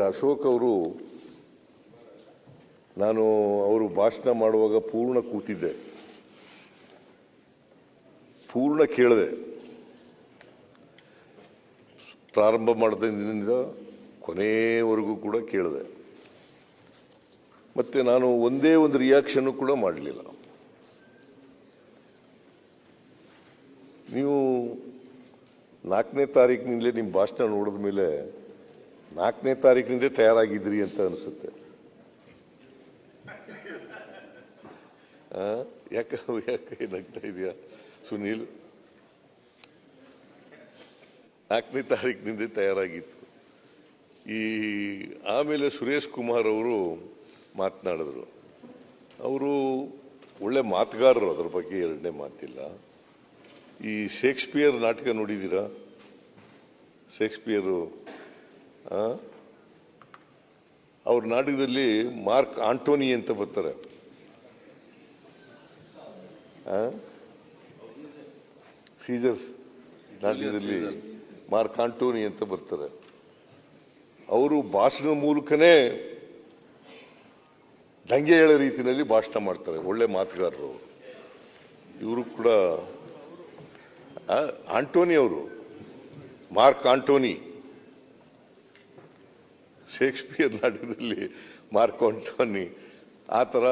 ಅಶೋಕ್ ಅವರು, ನಾನು ಅವರು ಭಾಷಣ ಮಾಡುವಾಗ ಪೂರ್ಣ ಕೂತಿದ್ದೆ. ಪೂರ್ಣ ಕೇಳಿದೆ. ಪ್ರಾರಂಭ ಮಾಡಿದಿಂದ ಕೊನೆಯವರೆಗೂ ಕೂಡ ಕೇಳಿದೆ. ಮತ್ತೆ ನಾನು ಒಂದೇ ಒಂದು ರಿಯಾಕ್ಷನ್ ಕೂಡ ಮಾಡಲಿಲ್ಲ. ನೀವು ನಾಲ್ಕನೇ ತಾರೀಕಿನಿಂದಲೇ ನಿಮ್ಮ ಭಾಷಣ ನೋಡಿದ ಮೇಲೆ ನಾಲ್ಕನೇ ತಾರೀಕಿನಿಂದ ತಯಾರಾಗಿದ್ರಿ ಅಂತ ಅನಿಸುತ್ತೆ? ಯಾಕೆ ಯಾಕೆ ನಗ್ತಾ ಇದೆಯಾ, ಸುನೀಲ್ ನಾಲ್ಕನೇ ತಾರೀಕಿನಿಂದ ತಯಾರಾಗಿತ್ತು ಈ, ಆಮೇಲೆ ಸುರೇಶ್ ಕುಮಾರ್ ಅವರು ಮಾತನಾಡಿದ್ರು ಅವರು ಒಳ್ಳೆ ಮಾತುಗಾರರು, ಅದ್ರ ಬಗ್ಗೆ ಎರಡನೇ ಮಾತಿಲ್ಲ ಈ ಶೇಕ್ಸ್ಪಿಯರ್ ನಾಟಕ ನೋಡಿದ್ದೀರಾ ಶೇಕ್ಸ್ಪಿಯರು? ಅವ್ರ ನಾಟಕದಲ್ಲಿ ಮಾರ್ಕ್ ಆಂಟೋನಿ ಅಂತ ಬರ್ತಾರೆ? ಸೀಸರ್ ನಾಟಕದಲ್ಲಿ ಮಾರ್ಕ್ ಆಂಟೋನಿ ಅಂತ ಬರ್ತಾರೆ. ಅವರು ಭಾಷಣದ ಮೂಲಕನೇ ದಂಗೆ ಹೇಳೋ ರೀತಿಯಲ್ಲಿ ಭಾಷಣ ಮಾಡ್ತಾರೆ ಒಳ್ಳೆ ಮಾತುಗಾರರು ಇವರು ಕೂಡ ಆಂಟೋನಿ ಅವರು ಮಾರ್ಕ್ ಆಂಟೋನಿ. ಶೇಕ್ಸ್ಪಿಯರ್ ನಾಟಕದಲ್ಲಿ ಮಾರ್ಕೊಂಟೋನಿ ಆ ಥರ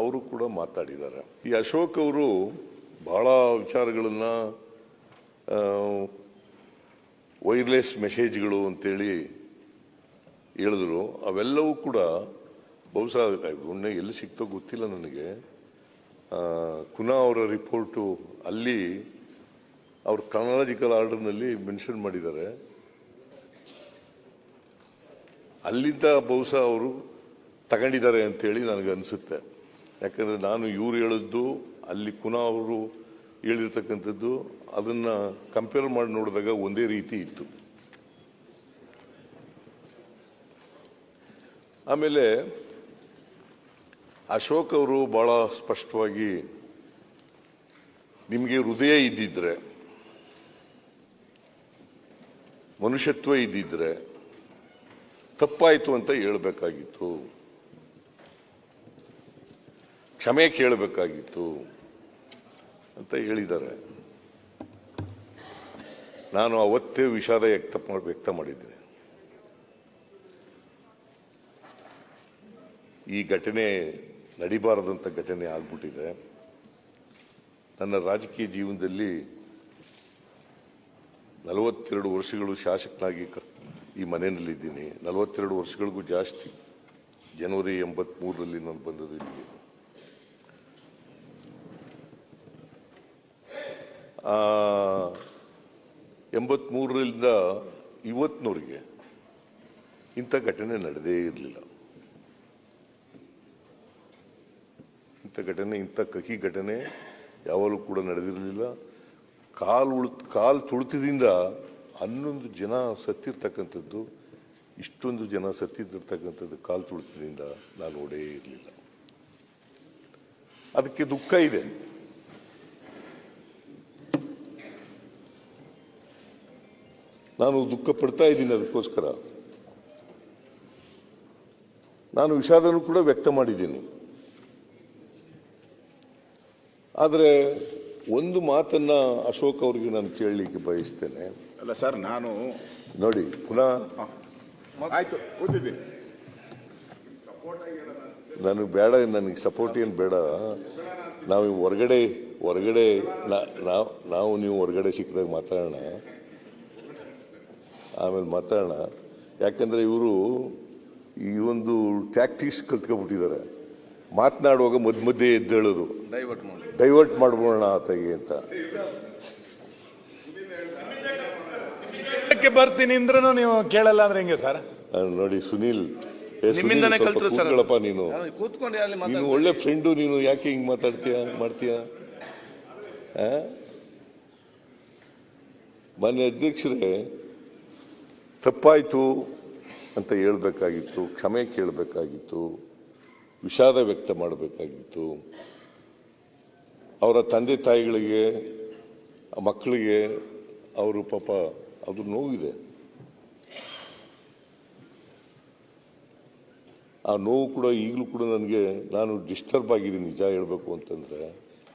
ಅವರು ಕೂಡ ಮಾತಾಡಿದ್ದಾರೆ. ಈ ಅಶೋಕ್ ಅವರು ಬಹಳ ವಿಚಾರಗಳನ್ನು ವೈರ್ಲೆಸ್ ಮೆಸೇಜ್ಗಳು ಅಂತೇಳಿ ಹೇಳಿದ್ರು. ಅವೆಲ್ಲವೂ ಕೂಡ ಬಹುಶಃ ಉಣ್ಣೆ ಎಲ್ಲಿ ಸಿಕ್ತೋ ಗೊತ್ತಿಲ್ಲ ನನಗೆ. ಕುನಾ ಅವರ ರಿಪೋರ್ಟು ಅಲ್ಲಿ ಅವ್ರ ಕ್ರಾನಾಲಜಿಕಲ್ ಆರ್ಡರ್ನಲ್ಲಿ ಮೆನ್ಷನ್ ಮಾಡಿದ್ದಾರೆ. ಅಲ್ಲಿಂದ ಬಹುಶಃ ಅವರು ತಗೊಂಡಿದ್ದಾರೆ ಅಂತೇಳಿ ನನಗೆ ಅನಿಸುತ್ತೆ. ಯಾಕಂದರೆ ನಾನು ಇವ್ರು ಹೇಳಿದ್ದು, ಅಲ್ಲಿ ಕುನಾ ಅವರು ಹೇಳಿರ್ತಕ್ಕಂಥದ್ದು, ಅದನ್ನು ಕಂಪೇರ್ ಮಾಡಿ ನೋಡಿದಾಗ ಒಂದೇ ರೀತಿ ಇತ್ತು. ಆಮೇಲೆ ಅಶೋಕ್ ಅವರು ಭಾಳ ಸ್ಪಷ್ಟವಾಗಿ ನಿಮಗೆ ಹೃದಯ ಇದ್ದಿದ್ರೆ, ಮನುಷ್ಯತ್ವ ಇದ್ದಿದ್ರೆ ತಪ್ಪಾಯಿತು ಅಂತ ಹೇಳಬೇಕಾಗಿತ್ತು. ಕ್ಷಮೆ ಕೇಳಬೇಕಾಗಿತ್ತು ಅಂತ ಹೇಳಿದ್ದಾರೆ. ನಾನು ಅವತ್ತೇ ವಿಷಾದ ವ್ಯಕ್ತ ವ್ಯಕ್ತ ಮಾಡಿದ್ದೇನೆ. ಈ ಘಟನೆ ನಡಿಬಾರದಂಥ ಘಟನೆ ಆಗ್ಬಿಟ್ಟಿದೆ. ನನ್ನ ರಾಜಕೀಯ ಜೀವನದಲ್ಲಿ ನಲವತ್ತೆರಡು ವರ್ಷಗಳು ಶಾಸಕನಾಗಿ ಈ ಮನೆಯಲ್ಲಿದ್ದೀನಿ ನಲವತ್ತೆರಡು ವರ್ಷಗಳಿಗೂ ಜಾಸ್ತಿ. ಜನವರಿ ಎಂಬತ್ಮೂರರಲ್ಲಿ ನಾನು ಬಂದದ್ದು ಇಲ್ಲಿಗೆ. ಆ, ಎಂಬತ್ಮೂರರಿಂದ ಇವತ್ತಿನವರಿಗೆ ಇಂಥ ಘಟನೆ ನಡೆದೇ ಇರಲಿಲ್ಲ. ಇಂಥ ಘಟನೆ ಇಂಥ ಕಹಿ ಘಟನೆ ಯಾವಾಗಲೂ ಕೂಡ ನಡೆದಿರಲಿಲ್ಲ. ಕಾಲು ಉಳ್ ಕಾಲು ತುಳಿತದಿಂದ ಹನ್ನೊಂದು ಜನ ಸತ್ತಿರ್ತಕ್ಕಂಥದ್ದು, ಇಷ್ಟೊಂದು ಜನ ಸತ್ತಿದ್ದಿರ್ತಕ್ಕಂಥದ್ದು ಕಾಲು ತುಳಿತದಿಂದ ನಾನು ನೋಡೇ ಇರಲಿಲ್ಲ. ಅದಕ್ಕೆ ದುಃಖ ಇದೆ. ನಾನು ದುಃಖ ಪಡ್ತಾ ಇದ್ದೀನಿ ಅದಕ್ಕೋಸ್ಕರ. ನಾನು ವಿಷಾದನೂ ಕೂಡ ವ್ಯಕ್ತ ಮಾಡಿದ್ದೀನಿ. ಆದರೆ ಒಂದು ಮಾತನ್ನ ಅಶೋಕ್ ಅವರಿಗೆ ನಾನು ಕೇಳಲಿಕ್ಕೆ ಬಯಸ್ತೇನೆ. ಅಲ್ಲ ಸರ್ ನಾನು ನೋಡಿ ಪುನಃ ಆಯ್ತು ಕೂತಿದ್ದೀನಿ ನನಗೆ ಬೇಡ ನನಗೆ ಸಪೋರ್ಟ್ ಏನು ಬೇಡ. ನಾವು ಹೊರಗಡೆ ಹೊರಗಡೆ ನಾ- ನಾವು ನಾವು ನೀವು ಹೊರಗಡೆ ಸಿಕ್ಕಿದಾಗ ಮಾತಾಡೋಣ. ಆಮೇಲೆ ಮಾತಾಡೋಣ. ಯಾಕಂದರೆ ಇವರು ಈ ಒಂದು ಟ್ಯಾಕ್ಟಿಕ್ಸ್ ಕಲ್ತ್ಕೊಬಿಟ್ಟಿದ್ದಾರೆ. ಮಾತನಾಡುವಾಗ ಮಧ್ಯ ಮಧ್ಯೆ ಎದ್ದೇಳೋದು. ಡೈವರ್ಟ್ ಮಾಡ್ಬೋಣ ಆತಗೆ ಅಂತ. ಕ್ಕೆ ಬರ್ತೀನಿ ಅಂದ್ರೂ ನೀವು ಕೇಳಲ್ಲ ಅಂದ್ರೆ ಹೆಂಗೆ ಸರ್? ನೋಡಿ ಸುನೀಲ್ ಏ, ಸುನೀಲ್, ನಿಮ್ಮಿಂದನೇ ಸ್ವಲ್ಪ ಕಲ್ತ್ರು ಸರ್. ಕೂತ್ಕೊಳ್ಳಪ್ಪ ನೀನು. ಕೂತ್ಕೊಂಡು ಅಲ್ಲಿ ನೀನು ಒಳ್ಳೆ ಫ್ರೆಂಡು ನೀನು ಯಾಕೆ ಹಿಂಗ್ ಮಾತಾಡ್ತೀಯ ಮಾಡ್ತೀಯ? ಆ? ಮಾನ್ಯ ಅಧ್ಯಕ್ಷರೇ ತಪ್ಪಾಯ್ತು ಅಂತ ಹೇಳ್ಬೇಕಾಗಿತ್ತು ಕ್ಷಮೆ ಕೇಳಬೇಕಾಗಿತ್ತು ವಿಷಾದ ವ್ಯಕ್ತ ಮಾಡಬೇಕಾಗಿತ್ತು. ಅವರ ತಂದೆ ತಾಯಿಗಳಿಗೆ ಆ ಮಕ್ಕಳಿಗೆ ಅವರು ಪಾಪ ಅದು ನೋವಿದೆ. ಆ ನೋವು ಕೂಡ ಈಗಲೂ ಕೂಡ ನನಗೆ ನಾನು ಡಿಸ್ಟರ್ಬ್ ಆಗಿದ್ದೀನಿ ನಿಜ ಹೇಳಬೇಕು ಅಂತಂದರೆ.